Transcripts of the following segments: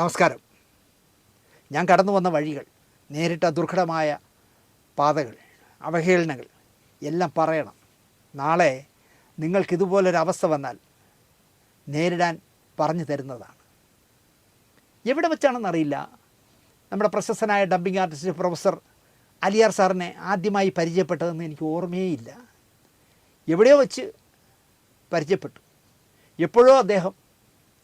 നമസ്കാരം. ഞാൻ കടന്നു വന്ന വഴികൾ നേരിട്ട ദുർഘടമായ പാതകൾ അവഹേളനകൾ എല്ലാം പറയണം. നാളെ നിങ്ങൾക്കിതുപോലൊരവസ്ഥ വന്നാൽ നേരിടാൻ പറഞ്ഞു തരുന്നതാണ്. എവിടെ വെച്ചാണെന്നറിയില്ല. നമ്മുടെ പ്രശസ്തനായ ഡബ്ബിംഗ് ആർട്ടിസ്റ്റ് പ്രൊഫസർ അലിയാർ സാറിനെ ആദ്യമായി പരിചയപ്പെട്ടതെന്ന് എനിക്ക് ഓർമ്മയേയില്ല. എവിടെയോ വെച്ച് പരിചയപ്പെട്ടു. എപ്പോഴോ അദ്ദേഹം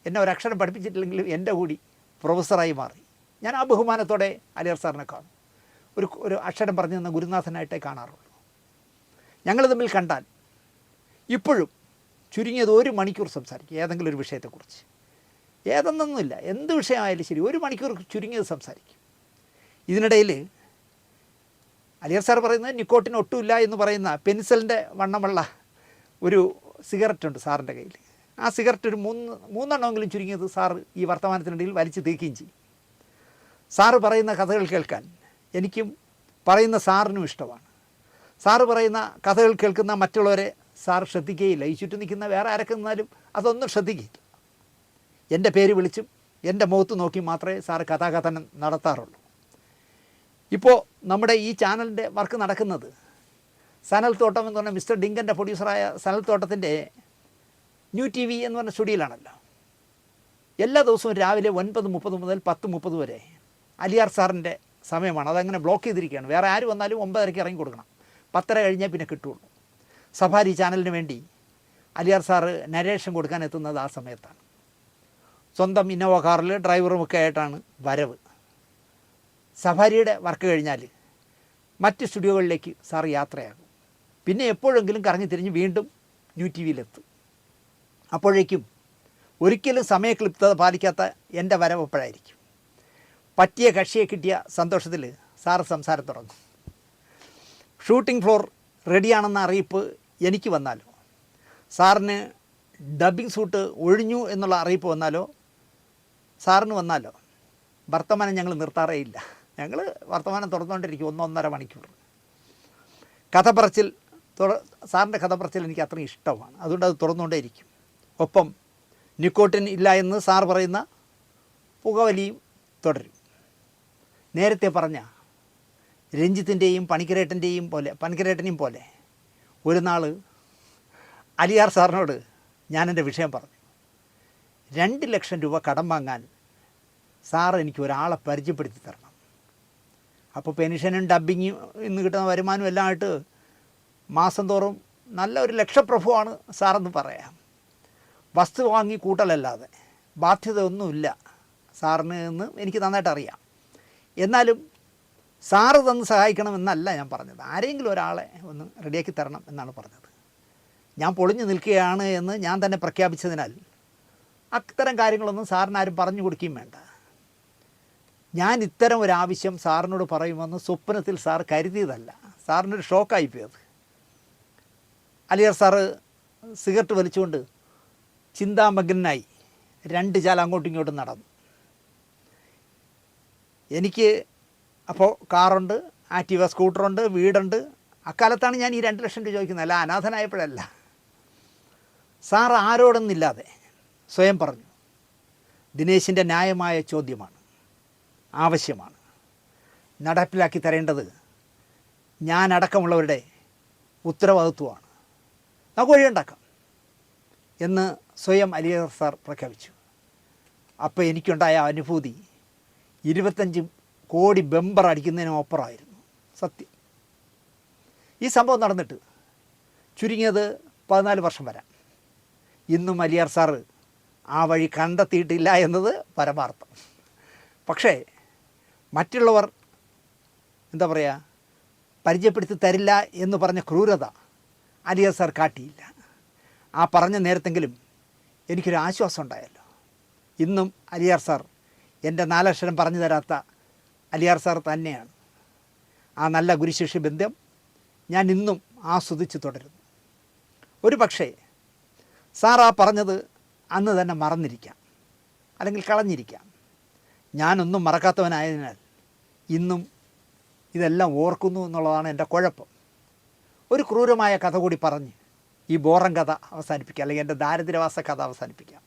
എന്നെ ഒരക്ഷരം പഠിപ്പിച്ചിട്ടില്ലെങ്കിലും എന്റെ കൂടി പ്രൊഫസറായി മാറി. ഞാൻ ആ ബഹുമാനത്തോടെ അലിയർ സാറിനെ കാണും. ഒരു ഒരു അക്ഷരം പറഞ്ഞു തന്ന ഗുരുനാഥനായിട്ടേ കാണാറുള്ളൂ. ഞങ്ങൾ തമ്മിൽ കണ്ടാൽ ഇപ്പോഴും ചുരുങ്ങിയത് ഒരു മണിക്കൂർ സംസാരിക്കും ഏതെങ്കിലും ഒരു വിഷയത്തെക്കുറിച്ച്. ഏതെന്നൊന്നുമില്ല എന്ത് വിഷയമായാലും ശരി ഒരു മണിക്കൂർ ചുരുങ്ങിയത് സംസാരിക്കും. ഇതിനിടയിൽ അലിയർ സാർ പറയുന്നത് നിക്കോട്ടിന് ഒട്ടുമില്ല എന്ന് പറയുന്ന പെൻസിലിന്റെ വണ്ണമുള്ള ഒരു സിഗരറ്റ് ഉണ്ട് സാറിന്റെ കയ്യിൽ ആ സിഗരറ്റ് ഒരു മൂന്ന് മൂന്നെണ്ണമെങ്കിലും ചുരുങ്ങിയത് സാർ ഈ വർത്തമാനത്തിനിടയിൽ വലിച്ചു തീക്കുകയും ചെയ്യും. സാറ് പറയുന്ന കഥകൾ കേൾക്കാൻ എനിക്കും പറയുന്ന സാറിനും ഇഷ്ടമാണ്. സാറ് പറയുന്ന കഥകൾ കേൾക്കുന്ന മറ്റുള്ളവരെ സാർ ശ്രദ്ധിക്കുകയില്ല. ഈ ചുറ്റും നിൽക്കുന്ന വേറെ ആരൊക്കെ നിന്നാലും അതൊന്നും ശ്രദ്ധിക്കില്ല എന്റെ പേര് വിളിച്ചും എന്റെ മുഖത്ത് നോക്കി മാത്രമേ സാറ് കഥാകഥനം നടത്താറുള്ളൂ. ഇപ്പോൾ നമ്മുടെ ഈ ചാനലിന്റെ വർക്ക് നടക്കുന്നത് സനൽ തോട്ടം എന്ന് പറഞ്ഞ മിസ്റ്റർ ഡിങ്കന്റെ പ്രൊഡ്യൂസറായ സനൽ തോട്ടത്തിന്റെ ന്യൂ ടി വി എന്ന് പറഞ്ഞ സ്റ്റുഡിയോയിലാണല്ലോ. എല്ലാ ദിവസവും രാവിലെ ഒൻപത് മുപ്പത് മുതൽ പത്ത് മുപ്പത് വരെ അലിയാർ സാറിന്റെ സമയമാണ്. അതങ്ങനെ ബ്ലോക്ക് ചെയ്തിരിക്കുകയാണ്. വേറെ ആര് വന്നാലും ഒമ്പതരയ്ക്ക് ഇറങ്ങി കൊടുക്കണം. പത്തര കഴിഞ്ഞാൽ പിന്നെ കിട്ടുള്ളൂ. സഫാരി ചാനലിന് വേണ്ടി അലിയാർ സാറ് നരേഷൻ കൊടുക്കാൻ എത്തുന്നത് ആ സമയത്താണ്. സ്വന്തം ഇന്നോവ കാറിൽ ഡ്രൈവറും ഒക്കെ ആയിട്ടാണ് വരവ്. സഫാരിയുടെ വർക്ക് കഴിഞ്ഞാൽ മറ്റ് സ്റ്റുഡിയോകളിലേക്ക് സാർ യാത്രയാകും. പിന്നെ എപ്പോഴെങ്കിലും കറങ്ങി തിരിഞ്ഞ് വീണ്ടും ന്യൂ ടി വിയിലെത്തും. അപ്പോഴേക്കും ഒരിക്കലും സമയക്ലിപ്തത പാലിക്കാത്ത എന്റെ വരവ് എപ്പോഴായിരിക്കും പറ്റിയ കക്ഷിയെ കിട്ടിയ സന്തോഷത്തിൽ സാറ് സംസാരം തുടങ്ങും. ഷൂട്ടിംഗ് ഫ്ലോർ റെഡിയാണെന്ന അറിയിപ്പ് എനിക്ക് വന്നാലോ? സാറിന് ഡബ്ബിംഗ് സൂട്ട് ഒഴിഞ്ഞു എന്നുള്ള അറിയിപ്പ് വന്നാലോ? സാറിന് വന്നാലോ? വർത്തമാനം ഞങ്ങൾ നിർത്താറേ ഇല്ല ഞങ്ങൾ വർത്തമാനം തുറന്നുകൊണ്ടിരിക്കും ഒന്നൊന്നര മണിക്കൂർ. കഥ പറച്ചിൽ തുറ സാറിന്റെ കഥ പറച്ചിൽ എനിക്ക് അത്രയും ഇഷ്ടമാണ്. അതുകൊണ്ട് അത് തുറന്നുകൊണ്ടേയിരിക്കും. ഒപ്പം നിക്കോട്ടിൻ ഇല്ല എന്ന് സാർ പറയുന്ന പുകവലിയും തുടരും. നേരത്തെ പറഞ്ഞ രഞ്ജിത്തിന്റെയും പണിക്കരേട്ടന്റെയും പോലെ പണിക്കരേട്ടനെയും പോലെ ഒരു നാൾ അലിയാർ സാറിനോട് ഞാനെന്റെ വിഷയം പറഞ്ഞു. രണ്ട് ലക്ഷം രൂപ കടം വാങ്ങാൻ സാർ എനിക്ക് ഒരാളെ പരിചയപ്പെടുത്തി തരണം. അപ്പോൾ പെൻഷനും ഡബ്ബിങ്ങും ഇന്ന് കിട്ടുന്ന വരുമാനവും എല്ലാം ആയിട്ട് മാസം തോറും നല്ല ഒരു ലക്ഷപ്രഭുവാണ് സാറെന്ന് പറയാം. വസ്തു വാങ്ങി കൂട്ടലല്ലാതെ. ബാധ്യത ഒന്നുമില്ല സാറിന് എന്ന് എനിക്ക് നന്നായിട്ട് അറിയാം. എന്നാലും സാറ് തന്ന് സഹായിക്കണമെന്നല്ല ഞാൻ പറഞ്ഞത്. ആരെങ്കിലും ഒരാളെ ഒന്ന് റെഡിയാക്കി തരണം എന്നാണ് പറഞ്ഞത്. ഞാൻ പൊളിഞ്ഞു നിൽക്കുകയാണ് എന്ന് ഞാൻ തന്നെ പ്രഖ്യാപിച്ചതിനാൽ അത്തരം കാര്യങ്ങളൊന്നും സാറിന് ആരും പറഞ്ഞു കൊടുക്കുകയും വേണ്ട. ഞാൻ ഇത്തരം ഒരു സാറിനോട് പറയുമെന്ന് സ്വപ്നത്തിൽ സാർ കരുതിയതല്ല. സാറിനൊരു ഷോക്കായിപ്പോയത്. അലിയർ സാറ് സിഗരറ്റ് വലിച്ചുകൊണ്ട് ചിന്താമഗ്നായി രണ്ട് ചാല അങ്ങോട്ടും ഇങ്ങോട്ടും നടന്നു. എനിക്ക് അപ്പോൾ കാറുണ്ട് ആക്റ്റീവ സ്കൂട്ടറുണ്ട് വീടുണ്ട്. അക്കാലത്താണ് ഞാൻ ഈ രണ്ട് ലക്ഷം രൂപ ചോദിക്കുന്നത്. അല്ല അനാഥനായപ്പോഴല്ല. സാർ ആരോടൊന്നില്ലാതെ സ്വയം പറഞ്ഞു ദിനേശിന്റെ ന്യായമായ ചോദ്യമാണ് ആവശ്യമാണ്. നടപ്പിലാക്കി തരേണ്ടത് ഞാനടക്കമുള്ളവരുടെ ഉത്തരവാദിത്വമാണ്. നമുക്ക് വഴിയുണ്ടാക്കാം എന്ന് സ്വയം അലിയർ സാർ പ്രഖ്യാപിച്ചു. അപ്പോൾ എനിക്കുണ്ടായ അനുഭൂതി ഇരുപത്തഞ്ച് കോടി ബെമ്പർ അടിക്കുന്നതിന് ഓപ്പറായിരുന്നു. സത്യം. ഈ സംഭവം നടന്നിട്ട് ചുരുങ്ങിയത് പതിനാല് വർഷം വരാം. ഇന്നും അലിയാർ സാറ് ആ വഴി കണ്ടെത്തിയിട്ടില്ല എന്നത് പരമാർത്ഥം. പക്ഷേ മറ്റുള്ളവർ എന്താ പറയുക പരിചയപ്പെടുത്തി തരില്ല എന്ന് പറഞ്ഞ ക്രൂരത അലിയാർ സാർ കാട്ടിയില്ല. ആ പറഞ്ഞ നേരത്തെങ്കിലും എനിക്കൊരു ആശ്വാസം ഉണ്ടായല്ലോ. ഇന്നും അലിയാർ സാർ എന്റെ നാലക്ഷരം പറഞ്ഞു തരാത്ത അലിയാർ സാർ തന്നെയാണ്. ആ നല്ല ഗുരുശിഷ്യ ബന്ധം ഞാൻ ഇന്നും ആസ്വദിച്ച് തുടരുന്നു. ഒരു പക്ഷേ സാർ ആ പറഞ്ഞത് അന്ന് തന്നെ മറന്നിരിക്കാം. അല്ലെങ്കിൽ കളഞ്ഞിരിക്കാം. ഞാനൊന്നും മറക്കാത്തവനായതിനാൽ ഇന്നും ഇതെല്ലാം ഓർക്കുന്നു എന്നുള്ളതാണ് എന്റെ കുഴപ്പം. ഒരു ക്രൂരമായ കഥ കൂടി പറഞ്ഞ് ഈ ബോറം കഥ അവസാനിപ്പിക്കുക അല്ലെങ്കിൽ എന്റെ ദാരിദ്ര്യവാസ കഥ അവസാനിപ്പിക്കുക.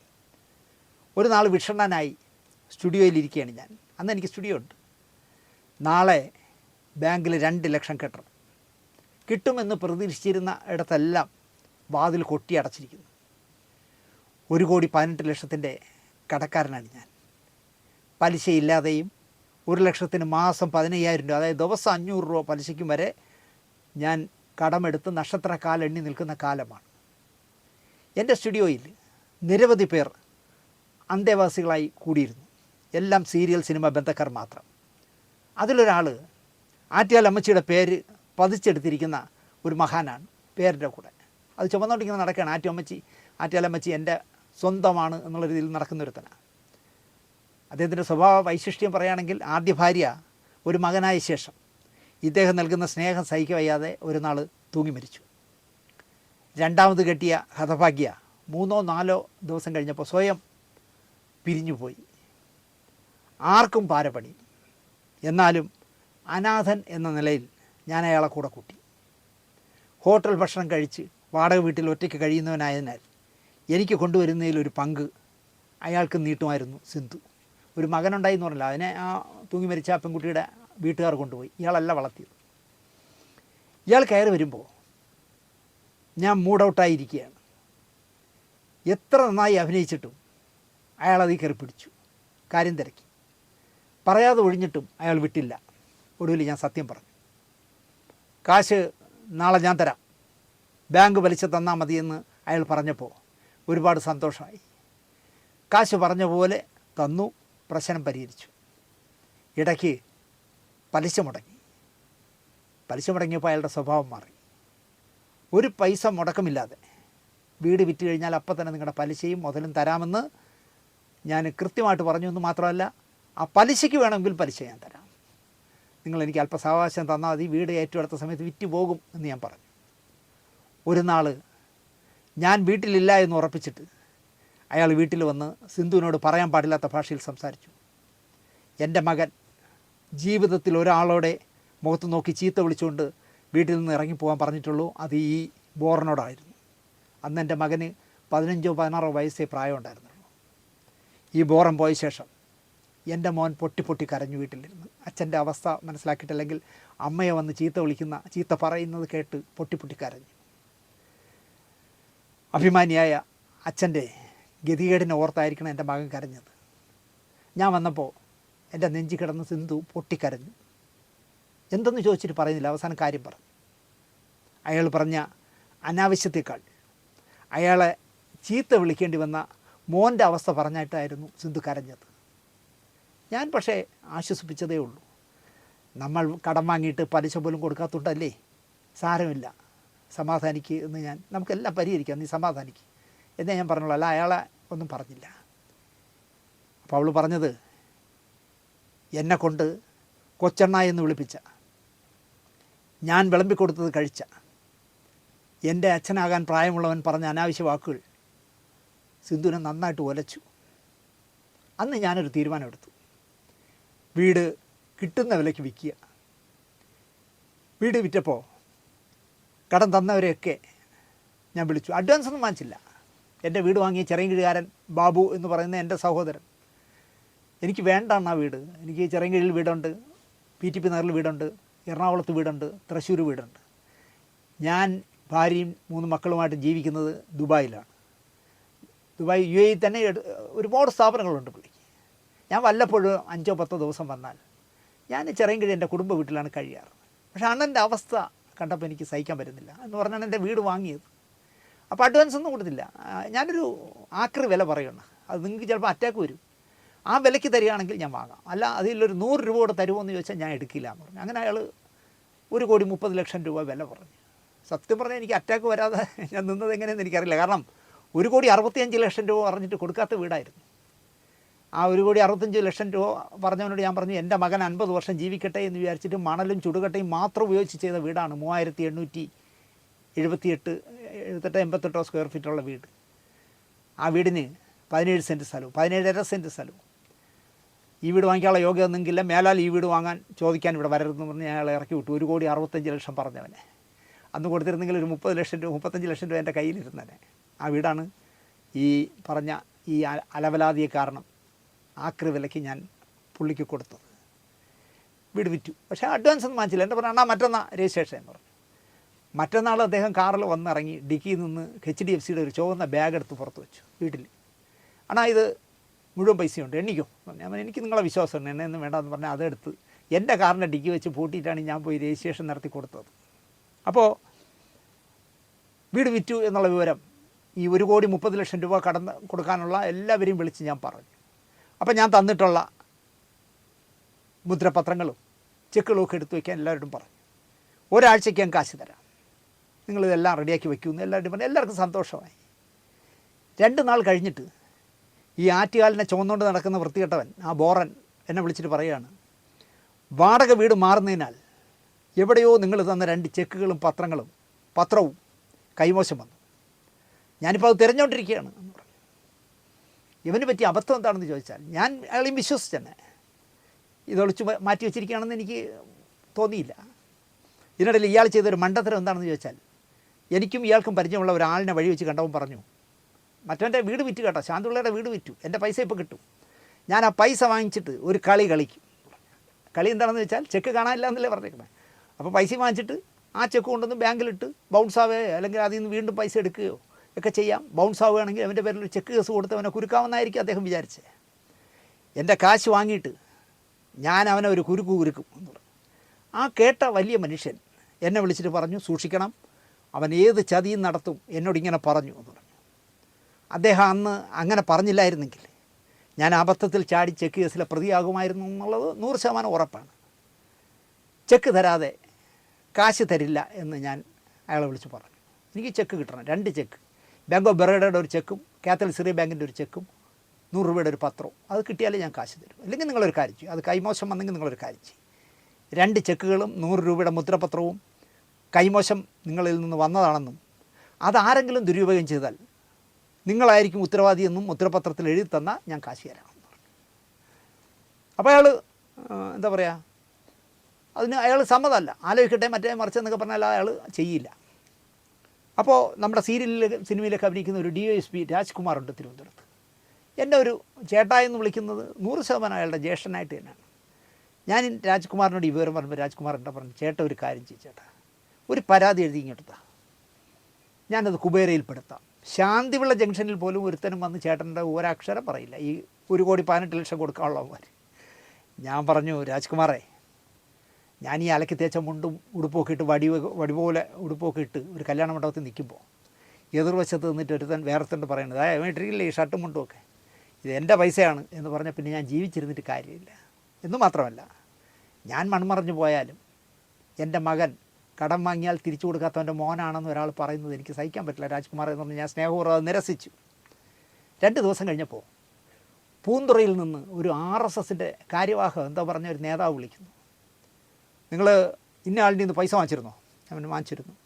ഒരു നാൾ വിഷണ്ണനായി സ്റ്റുഡിയോയിലിരിക്കുകയാണ് ഞാൻ. അന്ന് എനിക്ക് സ്റ്റുഡിയോ ഉണ്ട്. നാളെ ബാങ്കിൽ രണ്ട് ലക്ഷം കെട്ടണം. കിട്ടുമെന്ന് പ്രതീക്ഷിച്ചിരുന്ന ഇടത്തെല്ലാം വാതിൽ കൊട്ടി അടച്ചിരിക്കുന്നു. ഒരു കോടി പതിനെട്ട് ലക്ഷത്തിന്റെ കടക്കാരനാണ് ഞാൻ. പലിശയില്ലാതെയും ഒരു ലക്ഷത്തിന് മാസം പതിനയ്യായിരം രൂപ അതായത് ദിവസം അഞ്ഞൂറ് രൂപ പലിശയ്ക്കും വരെ ഞാൻ കടമെടുത്ത് നക്ഷത്രക്കാൽ എണ്ണി നിൽക്കുന്ന കാലമാണ്. എന്റെ സ്റ്റുഡിയോയിൽ നിരവധി പേർ അന്തേവാസികളായി കൂടിയിരുന്നു. എല്ലാം സീരിയൽ സിനിമ ബന്ധക്കാർ മാത്രം. അതിലൊരാൾ ആറ്റിയാൽ അമ്മച്ചിയുടെ പേര് പതിച്ചെടുത്തിരിക്കുന്ന ഒരു മഹാനാണ്. പേരിന്റെ കൂടെ. അത് ചുമന്നുകൊണ്ടിരിക്കുന്ന നടക്കുകയാണ്. ആറ്റിയമ്മച്ചി ആറ്റിയാലമ്മച്ചി എന്റെ സ്വന്തമാണ് എന്നുള്ള രീതിയിൽ നടക്കുന്ന ഒരുത്തനാണ്. അദ്ദേഹത്തിന്റെ സ്വഭാവ വൈശിഷ്ട്യം പറയുകയാണെങ്കിൽ ആദ്യ ഭാര്യ ഒരു മകനായ ശേഷം. ഇദ്ദേഹം നൽകുന്ന സ്നേഹം സഹിക്കവയ്യാതെ വയ്യാതെ ഒരു നാൾ തൂങ്ങി മരിച്ചു. രണ്ടാമത് കെട്ടിയ ഹതഭാഗ്യ മൂന്നോ നാലോ ദിവസം കഴിഞ്ഞപ്പോൾ സ്വയം പിരിഞ്ഞുപോയി ആർക്കും പാരപണി എന്നാലും അനാഥൻ എന്ന നിലയിൽ ഞാൻ അയാളെ കൂടെ കൂട്ടി. ഹോട്ടൽ ഭക്ഷണം കഴിച്ച് വാടക വീട്ടിൽ ഒറ്റയ്ക്ക് കഴിയുന്നവനായതിനാൽ എനിക്ക് കൊണ്ടുവരുന്നതിൽ ഒരു പങ്ക് അയാൾക്ക് നീട്ടുമായിരുന്നു സിന്ധു. ഒരു മകനുണ്ടായി എന്ന് പറഞ്ഞില്ല. അതിനെ ആ തൂങ്ങി മരിച്ച ആ പെൺകുട്ടിയുടെ വീട്ടുകാർ കൊണ്ടുപോയി. ഇയാളല്ല വളർത്തിയത്. ഇയാൾ കയറി വരുമ്പോൾ ഞാൻ മൂഡ് ഔട്ടായിരിക്കുകയാണ് എത്ര നന്നായി അഭിനയിച്ചിട്ടും അയാൾ അതിൽ കയറി പിടിച്ചു. കാര്യം തിരക്കി. പറയാതെ ഒഴിഞ്ഞിട്ടും അയാൾ വിട്ടില്ല. ഒടുവിൽ ഞാൻ സത്യം പറഞ്ഞു. കാശ് നാളെ ഞാൻ തരാം. ബാങ്ക് വലിച്ചു തന്നാൽ മതിയെന്ന് അയാൾ പറഞ്ഞപ്പോൾ ഒരുപാട് സന്തോഷമായി. കാശ് പറഞ്ഞ പോലെ തന്നു പ്രശ്നം പരിഹരിച്ചു. ഇടയ്ക്ക് പലിശ മുടങ്ങി. പലിശ മുടങ്ങിയപ്പോൾ അയാളുടെ സ്വഭാവം മാറി. ഒരു പൈസ മുടക്കമില്ലാതെ വീട് വിറ്റ് കഴിഞ്ഞാൽ അപ്പം തന്നെ നിങ്ങളുടെ പലിശയും മുതലും തരാമെന്ന് ഞാൻ കൃത്യമായിട്ട് പറഞ്ഞു എന്ന് മാത്രമല്ല ആ പലിശയ്ക്ക് വേണമെങ്കിൽ പലിശ ഞാൻ തരാം. നിങ്ങൾ എനിക്ക് അല്പസാവകാശം തന്നാൽ മതി വീട് ഏറ്റെടുത്ത സമയത്ത് വിറ്റ് പോകും എന്ന് ഞാൻ പറഞ്ഞു. ഒരു നാൾ ഞാൻ വീട്ടിലില്ല എന്ന് ഉറപ്പിച്ചിട്ട് അയാൾ വീട്ടിൽ വന്ന് സിന്ധുവിനോട് പറയാൻ പാടില്ലാത്ത ഭാഷയിൽ സംസാരിച്ചു. എന്റെ മകൻ ജീവിതത്തിൽ ഒരാളോടെ മുഖത്ത് നോക്കി ചീത്ത വിളിച്ചുകൊണ്ട് വീട്ടിൽ നിന്ന് ഇറങ്ങിപ്പോകാൻ പറഞ്ഞിട്ടുള്ളൂ. അത് ഈ ബോറിനോടായിരുന്നു. അന്ന് എന്റെ മകന് പതിനഞ്ചോ പതിനാറോ വയസ്സേ പ്രായം ഉണ്ടായിരുന്നുള്ളൂ. ഈ ബോറൻ പോയ ശേഷം എന്റെ മോൻ പൊട്ടി പൊട്ടി കരഞ്ഞു വീട്ടിലിരുന്ന്. അച്ഛന്റെ അവസ്ഥ മനസ്സിലാക്കിയിട്ടില്ലെങ്കിൽ അമ്മയെ വന്ന് ചീത്ത വിളിക്കുന്ന ചീത്ത പറയുന്നത് കേട്ട് പൊട്ടി പൊട്ടി കരഞ്ഞു. അഭിമാനിയായ അച്ഛന്റെ ഗതികേടിനെ ഓർത്തായിരിക്കണം എന്റെ മകൻ കരഞ്ഞത്. ഞാൻ വന്നപ്പോൾ എന്റെ നെഞ്ചി കിടന്ന് സിന്ധു പൊട്ടിക്കരഞ്ഞു. എന്തെന്ന് ചോദിച്ചിട്ട് പറയുന്നില്ല. അവസാന കാര്യം പറഞ്ഞു. അയാൾ പറഞ്ഞ അനാവശ്യത്തേക്കാൾ അയാളെ ചീത്ത വിളിക്കേണ്ടി വന്ന മോന്റെ അവസ്ഥ പറഞ്ഞിട്ടായിരുന്നു സിന്ധു കരഞ്ഞത്. ഞാൻ പക്ഷേ ആശ്വസിപ്പിച്ചതേ ഉള്ളൂ. നമ്മൾ കടം വാങ്ങിയിട്ട് പലിശ പോലും കൊടുക്കാത്തതുകൊണ്ടല്ലേ? സാരമില്ല. സമാധാനിക്ക് എന്ന് ഞാൻ നമുക്കെല്ലാം പരിഹരിക്കാം. നീ സമാധാനിക്ക്. എന്നേ ഞാൻ പറഞ്ഞോളൂ അല്ല അയാളെ ഒന്നും പറഞ്ഞില്ല. അപ്പോൾ അവൾ പറഞ്ഞത് എന്നെ കൊണ്ട് കൊച്ചെണ്ണ എന്ന് വിളിപ്പിച്ച. ഞാൻ വിളമ്പിക്കൊടുത്തത് കഴിച്ച. എന്റെ അച്ഛനാകാൻ പ്രായമുള്ളവൻ പറഞ്ഞ അനാവശ്യ വാക്കുകൾ സിന്ധുവിനെ നന്നായിട്ട് ഒലച്ചു. അന്ന് ഞാനൊരു തീരുമാനമെടുത്തു. വീട് കിട്ടുന്ന വിലയ്ക്ക് വിൽക്കുക. വീട് വിറ്റപ്പോൾ കടം തന്നവരെയൊക്കെ ഞാൻ വിളിച്ചു. അഡ്വാൻസ് ഒന്നും വാങ്ങിച്ചില്ല. എന്റെ വീട് വാങ്ങിയ ചെറിയ ചെറിയങ്കിഴുകാരൻ ബാബു എന്ന് പറയുന്ന എന്റെ സഹോദരൻ. എനിക്ക് വേണ്ടാണ് ആ വീട്. എനിക്ക് ചെറിയങ്കിഴിൽ വീടുണ്ട് പി ടി പി നഗറിൽ വീടുണ്ട് എറണാകുളത്ത് വീടുണ്ട് തൃശ്ശൂർ വീടുണ്ട്. ഞാൻ ഭാര്യയും മൂന്ന് മക്കളുമായിട്ട് ജീവിക്കുന്നത് ദുബായിലാണ്. ദുബായ് യു എയിൽ തന്നെ ഒരുപാട് സ്ഥാപനങ്ങളുണ്ട് പുള്ളിക്ക്. ഞാൻ വല്ലപ്പോഴും അഞ്ചോ പത്തോ ദിവസം വന്നാൽ ഞാൻ ചെറിയങ്കിഴി എന്റെ കുടുംബ വീട്ടിലാണ് കഴിയാറ്. പക്ഷേ അണ്ണന്റെ അവസ്ഥ കണ്ടപ്പോൾ എനിക്ക് സഹിക്കാൻ പറ്റുന്നില്ല. എന്ന് പറഞ്ഞാണ് എന്റെ വീട് വാങ്ങിയത്. അപ്പോൾ അഡ്വാൻസ് ഒന്നും കൊടുത്തില്ല. ഞാനൊരു ആക്രി വില പറയണം. അത് നിങ്ങൾക്ക് ചിലപ്പോൾ അറ്റാക്ക് വരും. ആ വിലയ്ക്ക് തരികയാണെങ്കിൽ ഞാൻ വാങ്ങാം. അല്ല അതിലൊരു നൂറ് രൂപ കൂടെ തരുമോ എന്ന് ചോദിച്ചാൽ ഞാൻ എടുക്കില്ല എന്ന് പറഞ്ഞു. അങ്ങനെ അയാൾ ഒരു കോടി മുപ്പത് ലക്ഷം രൂപ വില പറഞ്ഞു. സത്യം പറഞ്ഞാൽ എനിക്ക് അറ്റാക്ക് വരാതെ ഞാൻ നിന്നത് എങ്ങനെയെന്ന് എനിക്കറിയില്ല. കാരണം ഒരു കോടി അറുപത്തിയഞ്ച് ലക്ഷം രൂപ പറഞ്ഞിട്ട് കൊടുക്കാത്ത വീടായിരുന്നു. ആ ഒരു കോടി അറുപത്തഞ്ച് ലക്ഷം രൂപ പറഞ്ഞവനോട് ഞാൻ പറഞ്ഞു എന്റെ മകൻ അൻപത് വർഷം ജീവിക്കട്ടെ എന്ന് വിചാരിച്ചിട്ട് മണലും ചുടുകട്ടയും മാത്രം ഉപയോഗിച്ച് ചെയ്ത വീടാണ് മൂവായിരത്തി എണ്ണൂറ്റി എഴുപത്തിയെട്ട് എഴുപത്തെട്ട് എൺപത്തെട്ടോ സ്ക്വയർ ഫീറ്റുള്ള വീട്. ആ വീടിന് പതിനേഴ് സെന്റ് സ്ഥലവും പതിനേഴര സെന്റ് സ്ഥലവും. ഈ വീട് വാങ്ങിക്കാനുള്ള യോഗ്യത ഒന്നെങ്കില്ല മേലാൽ ഈ വീട് വാങ്ങാൻ ചോദിക്കാൻ ഇവിടെ വരരുതെന്ന് പറഞ്ഞ് അയാൾ ഇറക്കി വിട്ടു. ഒരു കോടി അറുപത്തഞ്ച് ലക്ഷം പറഞ്ഞവനെ. അന്ന് കൊടുത്തിരുന്നെങ്കിൽ ഒരു മുപ്പത് ലക്ഷം രൂപ മുപ്പത്തഞ്ച് ലക്ഷം രൂപ എന്റെ കയ്യിലിരുന്നേനെ ആ വീടാണ് ഈ പറഞ്ഞ ഈ അലവലാതിയെ കാരണം ആക്രി വിലയ്ക്ക് ഞാൻ പുള്ളിക്ക് കൊടുത്തത്. വീട് വിറ്റു. പക്ഷേ അഡ്വാൻസ് ഒന്നും വാങ്ങിച്ചില്ല. എന്റെ പറഞ്ഞാൽ എന്നാൽ മറ്റന്നാ രജിസ്ട്രേഷൻ എന്ന് പറഞ്ഞു. മറ്റന്നാൾ അദ്ദേഹം കാറിൽ വന്നിറങ്ങി ഡിക്കിയിൽ നിന്ന് എച്ച് ഡി എഫ് സിയുടെ ഒരു ചുവന്ന ബാഗ് എടുത്ത് പുറത്ത് വെച്ചു വീട്ടിൽ. അണാ ഇത് മുഴുവൻ പൈസയുണ്ട്. എണ്ണിക്കോ. ഞാൻ എനിക്ക് നിങ്ങളെ വിശ്വാസമുണ്ട്. എന്നെ ഒന്നും വേണ്ടെന്ന് പറഞ്ഞാൽ അതെടുത്ത് എന്റെ കാറിന്റെ ഡിക്കി വെച്ച് പൂട്ടിയിട്ടാണ് ഞാൻ പോയി രജിസ്ട്രേഷൻ നടത്തി കൊടുത്തത്. അപ്പോൾ വീട് വിറ്റു എന്നുള്ള വിവരം ഈ ഒരു കോടി മുപ്പത് ലക്ഷം രൂപ കടന്ന് കൊടുക്കാനുള്ള എല്ലാവരെയും വിളിച്ച് ഞാൻ പറഞ്ഞു. അപ്പം ഞാൻ തന്നിട്ടുള്ള മുദ്രപത്രങ്ങളും ചെക്കുകളും ഒക്കെ എടുത്തു വയ്ക്കാൻ എല്ലാവരോടും പറഞ്ഞു. ഒരാഴ്ചയ്ക്ക് ഞാൻ കാശ് തരാം. നിങ്ങളിതെല്ലാം റെഡിയാക്കി വയ്ക്കുമെന്ന് എല്ലാവരും പറഞ്ഞു. എല്ലാവർക്കും സന്തോഷമായി. രണ്ട് നാൾ കഴിഞ്ഞിട്ട് ഈ ആറ്റുകാലിനെ ചുമന്നുകൊണ്ട് നടക്കുന്ന വൃത്തികെട്ടവൻ ആ ബോറൻ എന്നെ വിളിച്ചിട്ട് പറയുകയാണ് വാടക വീട് മാറുന്നതിനാൽ എവിടെയോ നിങ്ങൾ തന്ന രണ്ട് ചെക്കുകളും പത്രങ്ങളും പത്രവും കൈമോശം വന്നു. ഞാനിപ്പോൾ അത് തിരഞ്ഞുകൊണ്ടിരിക്കുകയാണ് എന്ന് പറഞ്ഞു. ഇവന് പറ്റിയ അബദ്ധം എന്താണെന്ന് ചോദിച്ചാൽ ഞാൻ അയാളെയും വിശ്വസിച്ചെന്നെ ഇതൊളിച്ച് മാറ്റി വെച്ചിരിക്കുകയാണെന്ന് എനിക്ക് തോന്നിയില്ല. ഇതിനിടയിൽ ഇയാൾ ചെയ്തൊരു മണ്ടത്തരം എന്താണെന്ന് ചോദിച്ചാൽ എനിക്കും ഇയാൾക്കും പരിചയമുള്ള ഒരാളിനെ വഴി വെച്ച് കണ്ടവൻ പറഞ്ഞു മറ്റവന്റെ വീട് വിറ്റ് കേട്ടോ. ശാന്തുള്ളയുടെ വീട് വിറ്റു. എന്റെ പൈസ ഇപ്പോൾ കിട്ടും. ഞാൻ ആ പൈസ വാങ്ങിച്ചിട്ട് ഒരു കളി കളിക്കും. കളി എന്താണെന്ന് വെച്ചാൽ ചെക്ക് കാണാനില്ല എന്നല്ലേ പറഞ്ഞേക്കണേ. അപ്പോൾ പൈസ വാങ്ങിച്ചിട്ട് ആ ചെക്ക് കൊണ്ടുവന്ന് ബാങ്കിലിട്ട് ബൗൺസ് ആവുകയോ അല്ലെങ്കിൽ അതിൽ നിന്ന് വീണ്ടും പൈസ എടുക്കുകയോ ഒക്കെ ചെയ്യാം. ബൗൺസ് ആവുകയാണെങ്കിൽ അവന്റെ പേരിൽ ഒരു ചെക്ക് കേസ് കൊടുത്ത് അവനെ കുരുക്കാമെന്നായിരിക്കും അദ്ദേഹം വിചാരിച്ചത് എന്റെ കാശ് വാങ്ങിയിട്ട് ഞാൻ അവനെ ഒരു കുരുക്ക് കുരുക്കും എന്ന് പറഞ്ഞു. ആ കേട്ട വലിയ മനുഷ്യൻ എന്നെ വിളിച്ചിട്ട് പറഞ്ഞു സൂക്ഷിക്കണം. അവൻ ഏത് ചതിയും നടത്തും. എന്നോട് ഇങ്ങനെ പറഞ്ഞു. അദ്ദേഹം അന്ന് അങ്ങനെ പറഞ്ഞില്ലായിരുന്നെങ്കിൽ ഞാൻ അബദ്ധത്തിൽ ചാടി ചെക്ക് കേസിലെ പ്രതിയാകുമായിരുന്നു എന്നുള്ളത് നൂറ് ശതമാനം ഉറപ്പാണ്. ചെക്ക് തരാതെ കാശ് തരില്ല എന്ന് ഞാൻ അയാളെ വിളിച്ച് പറഞ്ഞു. എനിക്ക് ചെക്ക് കിട്ടണം രണ്ട് ചെക്ക്. ബാങ്ക് ഓഫ് ബറോഡയുടെ ഒരു ചെക്കും കാത്തലിക് സിറിയ ബാങ്കിന്റെ ഒരു ചെക്കും നൂറ് രൂപയുടെ ഒരു പത്രവും. അത് കിട്ടിയാലേ ഞാൻ കാശ് തരും. അല്ലെങ്കിൽ നിങ്ങളൊരു കാര്യം ചെയ്യും. അത് കൈമോശം വന്നെങ്കിൽ നിങ്ങളൊരു കാര്യം ചെയ്യും. രണ്ട് ചെക്കുകളും നൂറ് രൂപയുടെ മുദ്രപത്രവും കൈമോശം നിങ്ങളിൽ നിന്ന് വന്നതാണെന്നും അതാരെങ്കിലും ദുരുപയോഗം ചെയ്താൽ നിങ്ങളായിരിക്കും ഉത്തരവാദിയെന്നും ഉത്തരപത്രത്തിൽ എഴുതി തന്നാൽ ഞാൻ കാശി പറഞ്ഞു. അപ്പോൾ അയാൾ എന്താ പറയുക അതിന് അയാൾ സമ്മതമല്ല. ആലോചിക്കട്ടെ മറ്റേ മറിച്ചെന്നൊക്കെ പറഞ്ഞാൽ അയാൾ ചെയ്യില്ല. അപ്പോൾ നമ്മുടെ സീരിയലിൽ സിനിമയിലൊക്കെ അഭിനയിക്കുന്ന ഒരു ഡി എസ് പി രാജ്കുമാറുണ്ട് തിരുവനന്തപുരത്ത്. എന്റെ ഒരു ചേട്ടായി എന്ന് വിളിക്കുന്നത് നൂറ് ശതമാനം അയാളുടെ ജ്യേഷ്ഠനായിട്ട് തന്നെയാണ്. ഞാൻ രാജ്കുമാറിനോട് ഈ വിവരം പറഞ്ഞപ്പോൾ രാജ്കുമാർ എന്താ പറഞ്ഞു ചേട്ട ഒരു കാര്യം ചെയ്യും ചേട്ടാ. ഒരു പരാതി എഴുതി ഇങ്ങോട്ടാ ഞാനത് കുബേരയിൽപ്പെടുത്താം ശാന്തിവിള ജംഗ്ഷനിൽ പോലും ഒരുത്തനും വന്ന് ചേട്ടന്റെ ഒരക്ഷരം പറയില്ല. ഈ ഒരു കോടി പതിനെട്ട് ലക്ഷം കൊടുക്കാനുള്ളവന്മാർ ഞാൻ പറഞ്ഞു രാജ്കുമാറേ ഞാൻ ഈ അലക്കി തേച്ച മുണ്ടും ഉടുപ്പൊക്കെ ഇട്ട് വടി വടി പോലെ ഉടുപ്പൊക്കെ ഇട്ട് ഒരു കല്യാണ മണ്ഡപത്തിൽ നിൽക്കുമ്പോൾ എതിർവശത്ത് നിന്നിട്ട് ഒരുത്തൻ വേറെത്തണ്ട് പറയുന്നത് ആ ഇട്ടിരിക്കില്ലേ ഈ ഷർട്ടും മുണ്ടും ഒക്കെ? ഇത് എന്റെ പൈസയാണ് എന്ന് പറഞ്ഞാൽ പിന്നെ ഞാൻ ജീവിച്ചിരുന്നിട്ട് കാര്യമില്ല. എന്ന് മാത്രമല്ല ഞാൻ മൺമറഞ്ഞു പോയാലും എന്റെ മകൻ കടം വാങ്ങിയാൽ തിരിച്ചു കൊടുക്കാത്തവന്റെ മോനാണെന്ന് ഒരാൾ പറയുന്നത് എനിക്ക് സഹിക്കാൻ പറ്റില്ല. രാജ്കുമാർ എന്ന് പറഞ്ഞ് ഞാൻ സ്നേഹപൂർവം നിരസിച്ചു. രണ്ട് ദിവസം കഴിഞ്ഞപ്പോൾ പൂന്തുറയിൽ നിന്ന് ഒരു ആർ എസ് എസിന്റെ കാര്യവാഹം എന്താ പറഞ്ഞ ഒരു നേതാവ് വിളിക്കുന്നു. നിങ്ങൾ ഇന്ന ആളിന്റെ നിന്ന് പൈസ വാങ്ങിച്ചിരുന്നോ? പറഞ്ഞു, വാങ്ങിച്ചിരുന്നു.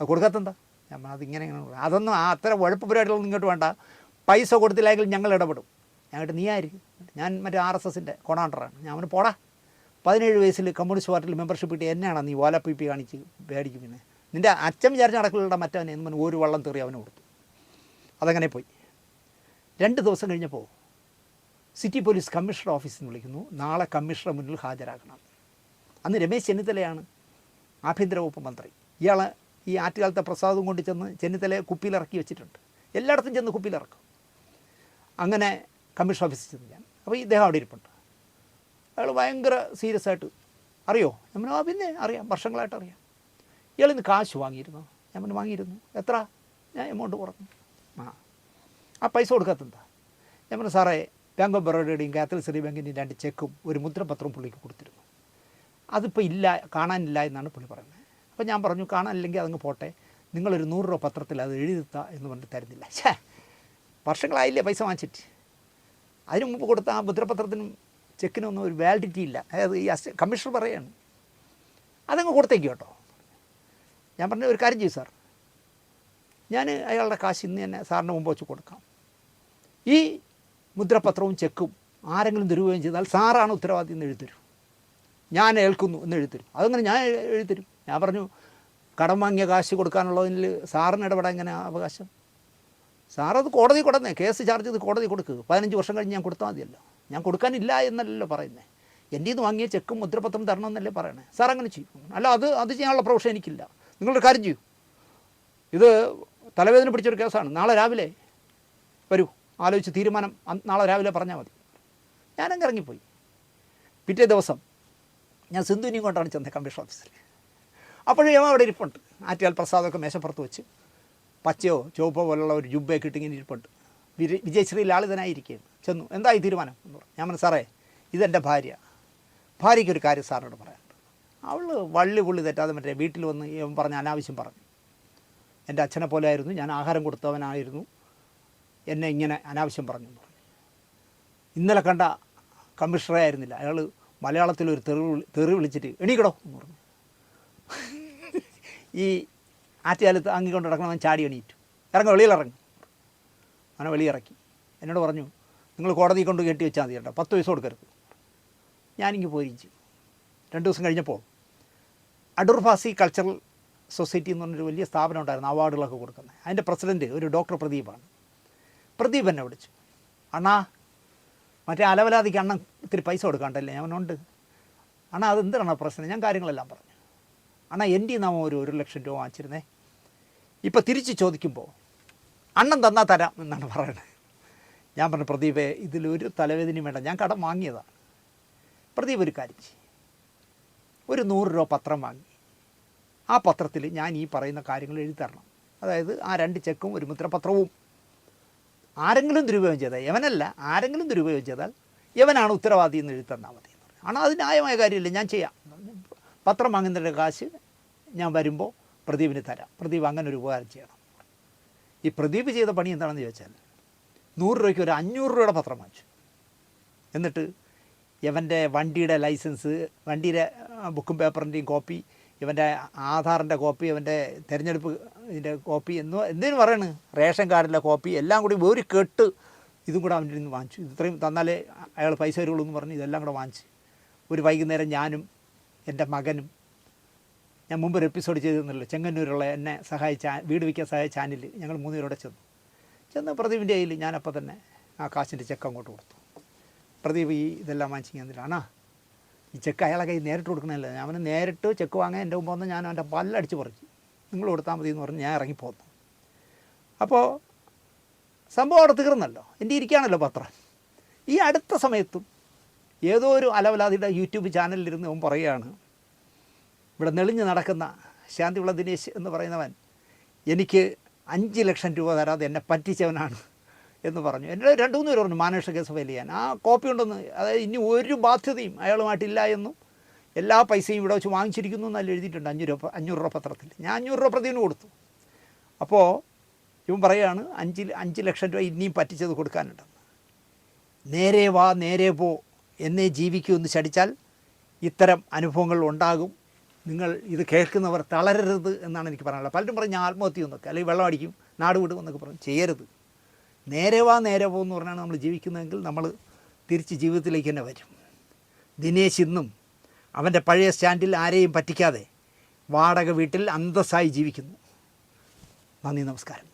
അത് കൊടുക്കാത്തെന്താ? ഞാൻ അത് അതിങ്ങനെ ഇങ്ങനെ. അതൊന്നും അത്ര ഉഴപ്പ് പരിപാടികളൊന്നും ഇങ്ങോട്ട് വേണ്ട. പൈസ കൊടുത്തില്ലെങ്കിൽ ഞങ്ങൾ ഇടപെടും. ഞങ്ങളുടെ നീ ആയിരിക്കും ഞാൻ മറ്റേ ആർ എസ് എസിന്റെ കൊണാണ്ടറാണ്. ഞാൻ അവന് പോടാ. പതിനേഴ് വയസ്സിൽ കമ്മ്യൂണിസ്റ്റ് പാർട്ടിയിൽ മെമ്പർഷിപ്പ് കിട്ടി എന്നെയാണ് നീ ഓല പി പി കാണിച്ച് പേടിക്കും പിന്നെ. നിന്റെ അച്ഛൻ വിചാരിച്ച നടക്കുള്ള മറ്റവനെ എന്ന് പറഞ്ഞ് ഒരു വള്ളം തെറി അവനെ കൊടുത്തു. അതങ്ങനെ പോയി. രണ്ട് ദിവസം കഴിഞ്ഞപ്പോൾ സിറ്റി പോലീസ് കമ്മീഷണർ ഓഫീസിൽ നിന്ന് വിളിക്കുന്നു. നാളെ കമ്മീഷണർ മുന്നിൽ ഹാജരാക്കണം അന്ന് രമേശ് ചെന്നിത്തലയാണ് ആഭ്യന്തര വകുപ്പ് മന്ത്രി. ഇയാൾ ഈ ആറ്റുകാലത്തെ പ്രസാദം കൊണ്ട് ചെന്ന് ചെന്നിത്തലയെ കുപ്പിയിലിറക്കി വെച്ചിട്ടുണ്ട്. എല്ലായിടത്തും ചെന്ന് കുപ്പിയിലിറക്കും. അങ്ങനെ കമ്മീഷൻ ഓഫീസിൽ ചെന്ന് ഞാൻ. അപ്പോൾ ഇദ്ദേഹം അവിടെ ഇരിപ്പുണ്ട്. അയാൾ ഭയങ്കര സീരിയസ് ആയിട്ട് അറിയോ? ഞാൻ ആ പിന്നെ അറിയാം വർഷങ്ങളായിട്ട് അറിയാം. ഇയാൾ ഇന്ന് കാശ് വാങ്ങിയിരുന്നു. ഞാൻ വാങ്ങിയിരുന്നു. എത്ര? ഞാൻ എമൗണ്ട് കുറഞ്ഞു. ആ. ആ പൈസ കൊടുക്കാത്തെന്താ ഞാൻ പറഞ്ഞു സാറേ ബാങ്ക് ഓഫ് ബറോഡയുടെയും കാത്തലിക് സിറി ബാങ്കിന്റെയും രണ്ട് ചെക്കും ഒരു മുദ്രപത്രവും പുള്ളിക്ക് കൊടുത്തിരുന്നു. അതിപ്പോൾ ഇല്ല കാണാനില്ല എന്നാണ് പുള്ളി പറയുന്നത്. അപ്പോൾ ഞാൻ പറഞ്ഞു കാണാനില്ലെങ്കിൽ അതങ്ങ് പോട്ടെ. നിങ്ങളൊരു നൂറ് രൂപ പത്രത്തിൽ അത് എഴുതിത്ത എന്ന് പറഞ്ഞിട്ട് തരുന്നില്ല. ഛേ വർഷങ്ങളായില്ലേ പൈസ വാങ്ങിച്ചിട്ട്. അതിനു മുമ്പ് കൊടുത്ത ആ മുദ്രപത്രത്തിനും ചെക്കിനൊന്നും ഒരു വാലിഡിറ്റി ഇല്ല. അതായത് ഈ അസ് കമ്മീഷണർ പറയാണ്. അതങ്ങ് കൊടുത്തേക്ക് കേട്ടോ. ഞാൻ പറഞ്ഞ ഒരു കാര്യം ചെയ്യും സാർ. ഞാൻ അയാളുടെ കാശ് ഇന്ന് തന്നെ സാറിന് മുമ്പ് വെച്ച് കൊടുക്കാം. ഈ മുദ്രപത്രവും ചെക്കും ആരെങ്കിലും തരുകയും ചെയ്താൽ സാറാണ് ഉത്തരവാദി എന്ന് എഴുതരും ഞാൻ ഏൽക്കുന്നു എന്ന് എഴുതരും അതങ്ങനെ ഞാൻ എഴുതരും ഞാൻ പറഞ്ഞു കടം വാങ്ങിയ കാശ് കൊടുക്കാനുള്ളതിൽ സാറിന് ഇടപെടാൻ ഇങ്ങനെ അവകാശം? സാറത് കോടതി കൊടുന്നേ. കേസ് ചാർജ് ചെയ്ത് കോടതി കൊടുക്കുക പതിനഞ്ച് വർഷം കഴിഞ്ഞ് ഞാൻ കൊടുത്താൽ മതിയല്ലോ. ഞാൻ കൊടുക്കാനില്ല എന്നല്ലല്ലോ പറയുന്നത് എന്റെ നിന്ന് വാങ്ങിയ ചെക്കും മുദ്രപത്രം തരണം എന്നല്ലേ പറയണേ. സാർ അങ്ങനെ ചെയ്യും. അല്ല അത് അത് ചെയ്യാനുള്ള പ്രൊഫഷൻ എനിക്കില്ല. നിങ്ങളൊരു കാര്യം ചെയ്യൂ. ഇത് തലവേദന പിടിച്ചൊരു കേസാണ്. നാളെ രാവിലെ വരൂ. ആലോചിച്ച് തീരുമാനം നാളെ രാവിലെ പറഞ്ഞാൽ മതി. ഞാനങ്ങ് ഇറങ്ങിപ്പോയി. പിറ്റേ ദിവസം ഞാൻ സിന്ധുവിനെയും കൊണ്ടാണ് ചെന്നത് കമ്മീഷൻ ഓഫീസിൽ. അപ്പോഴും യമ അവിടെ ഇരിപ്പുണ്ട്. ആറ്റിയാൽ പ്രസാദമൊക്കെ മേശപ്പുറത്ത് വെച്ച് പച്ചയോ ചുവപ്പോ പോലുള്ള ഒരു ജുബയൊക്കെ ഇട്ടിങ്ങനെ ഇരിപ്പുണ്ട്. വിജയശ്രീ ലാളിതനായിരിക്കും ചെന്നു. എന്തായി തീരുമാനം എന്ന് പറഞ്ഞു. ഞാൻ പറഞ്ഞു സാറേ ഇതെന്റെ ഭാര്യ. ഭാര്യയ്ക്കൊരു കാര്യം സാറിനോട് പറയാനുണ്ട് അവൾ വള്ളി പുള്ളി തെറ്റാതെ മറ്റേ വീട്ടിൽ വന്ന് ഇവൻ പറഞ്ഞ അനാവശ്യം പറഞ്ഞു. എന്റെ അച്ഛനെ പോലെ ആയിരുന്നു. ഞാൻ ആഹാരം കൊടുത്തവനായിരുന്നു. എന്നെ ഇങ്ങനെ അനാവശ്യം പറഞ്ഞു പറഞ്ഞു. ഇന്നലെ കണ്ട കമ്മീഷണറെ ആയിരുന്നില്ല. അയാൾ മലയാളത്തിൽ ഒരു തെറി തെറി വിളിച്ചിട്ട് എണീക്കടോ എന്ന് പറഞ്ഞു. ഈ ആറ്റുകാലത്ത് അങ്ങിക്കൊണ്ട് നടക്കണവൻ ചാടി എണീറ്റു. ഇറങ്ങ വെളിയിലിറങ്ങി അങ്ങനെ വെളിയിറക്കി. എന്നോട് പറഞ്ഞു നിങ്ങൾ കോടതി കൊണ്ട് കെട്ടി വെച്ചാൽ മതി കേട്ടോ പത്ത് പൈസ കൊടുക്കരുത്. ഞാനിങ്ങ് പോയിരിച്ചു രണ്ട് ദിവസം കഴിഞ്ഞപ്പോൾ അടൂർ ഫാസി കൾച്ചറൽ സൊസൈറ്റി എന്ന് പറഞ്ഞൊരു വലിയ സ്ഥാപനം ഉണ്ടായിരുന്നു അവാർഡുകളൊക്കെ കൊടുക്കുന്നത് അതിന്റെ പ്രസിഡന്റ് ഒരു ഡോക്ടർ പ്രദീപാണ്. പ്രദീപ് എന്നെ വിളിച്ചു. അണ്ണാ മറ്റേ അലവലാതിക്ക് അണ്ണൻ ഇത്തിരി പൈസ കൊടുക്കാണ്ടല്ലേ? ഞാൻ ഉണ്ട്. അണ്ണാ അത് എന്താണ് പ്രശ്നം? ഞാൻ കാര്യങ്ങളെല്ലാം പറഞ്ഞു. അണ്ണാ എന്റെ നാമം ഒരു ഒരു ലക്ഷം രൂപ വാങ്ങിച്ചിരുന്നേ. ഇപ്പോൾ തിരിച്ച് ചോദിക്കുമ്പോൾ അണ്ണൻ തന്നാൽ തരാം എന്നാണ് പറയുന്നത്. ഞാൻ പറഞ്ഞു പ്രദീപേ ഇതിലൊരു തലവേദനയും വേണ്ട. ഞാൻ കടം വാങ്ങിയതാണ് പ്രദീപ് ഒരു കാര്യം ചെയ്യും. ഒരു നൂറ് രൂപ പത്രം വാങ്ങി. ആ പത്രത്തിൽ ഞാൻ ഈ പറയുന്ന കാര്യങ്ങൾ എഴുതി തരണം. അതായത് ആ രണ്ട് ചെക്കും ഒരു മുദ്രപത്രവും. ആരെങ്കിലും ദുരുപയോഗം ചെയ്താൽ യവനല്ല ആരെങ്കിലും ദുരുപയോഗം ചെയ്താൽ യവനാണ് ഉത്തരവാദി എന്ന് എഴുതി തന്നാൽ മതി എന്ന് അത് ന്യായമായ കാര്യമില്ല? ഞാൻ ചെയ്യാം. പത്രം വാങ്ങുന്നതിന്റെ കാശ് ഞാൻ വരുമ്പോൾ പ്രദീപിന് തരാം. പ്രദീപ് അങ്ങനെ ഒരു ഉപകാരം ചെയ്യണം. ഈ പ്രദീപ് ചെയ്ത പണി എന്താണെന്ന് ചോദിച്ചാൽ നൂറ് രൂപയ്ക്ക് ഒരു അഞ്ഞൂറ് രൂപയുടെ പത്രം വാങ്ങിച്ചു. എന്നിട്ട് ഇവന്റെ വണ്ടിയുടെ ലൈസൻസ് വണ്ടിയുടെ ബുക്കും പേപ്പറിന്റെയും കോപ്പി ഇവന്റെ ആധാറിന്റെ കോപ്പി ഇവന്റെ തിരഞ്ഞെടുപ്പ് ഇതിന്റെ കോപ്പി എന്നോ എന്തിനു പറയണ്. റേഷൻ കാർഡിന്റെ കോപ്പി എല്ലാം കൂടി ഒരു കെട്ട് ഇതും കൂടെ അവന്റെ നിന്ന് വാങ്ങിച്ചു. ഇത്രയും തന്നാലേ അയാൾ പൈസ വരുള്ളൂ എന്ന് പറഞ്ഞ് ഇതെല്ലാം കൂടെ വാങ്ങിച്ച്. ഒരു വൈകുന്നേരം ഞാനും എന്റെ മകനും ഞാൻ മുമ്പ് ഒരു എപ്പിസോഡ് ചെയ്തിരുന്നല്ലോ ചെങ്ങന്നൂരുള്ള എന്നെ സഹായിച്ച വീട് വയ്ക്കാൻ സഹായിച്ച ചാനലിൽ ഞങ്ങൾ മൂന്നുപേരോടെ ചെന്നു. ചെന്ന് പ്രദീപിന്റെ കയ്യിൽ ഞാനപ്പോൾ തന്നെ ആ കാശിന്റെ ചെക്ക് അങ്ങോട്ട് കൊടുത്തു. പ്രദീപ് ഈ ഇതെല്ലാം വാങ്ങിച്ചിങ്ങനെ എന്തിനാണാ ഈ ചെക്ക് അയാളെ കയ്യിൽ നേരിട്ട് കൊടുക്കണമല്ലോ ഞാൻ അവന് നേരിട്ട് ചെക്ക് വാങ്ങാൻ എന്റെ മുമ്പ് വന്ന് ഞാൻ അവന്റെ പല്ലടിച്ച് പറിച്ചു. നിങ്ങൾ കൊടുത്താൽ മതി എന്ന് പറഞ്ഞ് ഞാൻ ഇറങ്ങിപ്പോന്നു അപ്പോൾ സംഭവം അവിടെ തീർന്നല്ലോ. എന്റെ ഇരിക്കുകയാണല്ലോ പത്രം. ഈ അടുത്ത സമയത്തും ഏതോ ഒരു അലവലാതിയുടെ യൂട്യൂബ് ചാനലിലിരുന്ന് അവൻ പറയുകയാണ് ഇവിടെ നെളിഞ്ഞ് നടക്കുന്ന ശാന്തിയുള്ള ദിനേശ് എന്ന് പറയുന്നവൻ എനിക്ക് അഞ്ച് ലക്ഷം രൂപ തരാതെ എന്നെ പറ്റിച്ചവനാണ് എന്ന് പറഞ്ഞു. എന്റെ രണ്ടു മൂന്ന് പേര് പറഞ്ഞു മാനേഷ കേസ് ഫയൽ ചെയ്യാൻ. ആ കോപ്പി ഉണ്ടെന്ന്. അതായത് ഇനി ഒരു ബാധ്യതയും അയാളുമായിട്ടില്ല എന്നും എല്ലാ പൈസയും ഇവിടെ വെച്ച് വാങ്ങിച്ചിരിക്കുന്നു എന്നല്ല എഴുതിയിട്ടുണ്ട് അഞ്ഞൂറ് രൂപ അഞ്ഞൂറ് രൂപ പത്രത്തിൽ. ഞാൻ അഞ്ഞൂറ് രൂപ പ്രതിന് കൊടുത്തു. അപ്പോൾ ഇവൻ പറയുകയാണ് അഞ്ച് അഞ്ച് ലക്ഷം രൂപ ഇനിയും പറ്റിച്ചത് കൊടുക്കാനുണ്ടെന്ന്. നേരെ വാ നേരെ പോ. എന്നെ ജീവിക്കൂ എന്ന് ചടിച്ചാൽ ഇത്തരം അനുഭവങ്ങൾ ഉണ്ടാകും. നിങ്ങൾ ഇത് കേൾക്കുന്നവർ തളരരുത് എന്നാണ് എനിക്ക് പറയാനുള്ളത്. പലരും പറഞ്ഞ് ആത്മഹത്യ എന്നൊക്കെ അല്ലെങ്കിൽ വെള്ളം അടിക്കും നാട് വിടും എന്നൊക്കെ പറഞ്ഞ് ചെയ്യരുത്. നേരെ വാ നേരെ പറഞ്ഞാണ് നമ്മൾ ജീവിക്കുന്നതെങ്കിൽ നമ്മൾ തിരിച്ച് ജീവിതത്തിലേക്ക് തന്നെ വരും. ദിനേശ് ഇന്നും അവന്റെ പഴയ സ്റ്റാൻഡിൽ ആരെയും പറ്റിക്കാതെ വാടക വീട്ടിൽ അന്തസ്സായി ജീവിക്കുന്നു. നന്ദി നമസ്കാരം.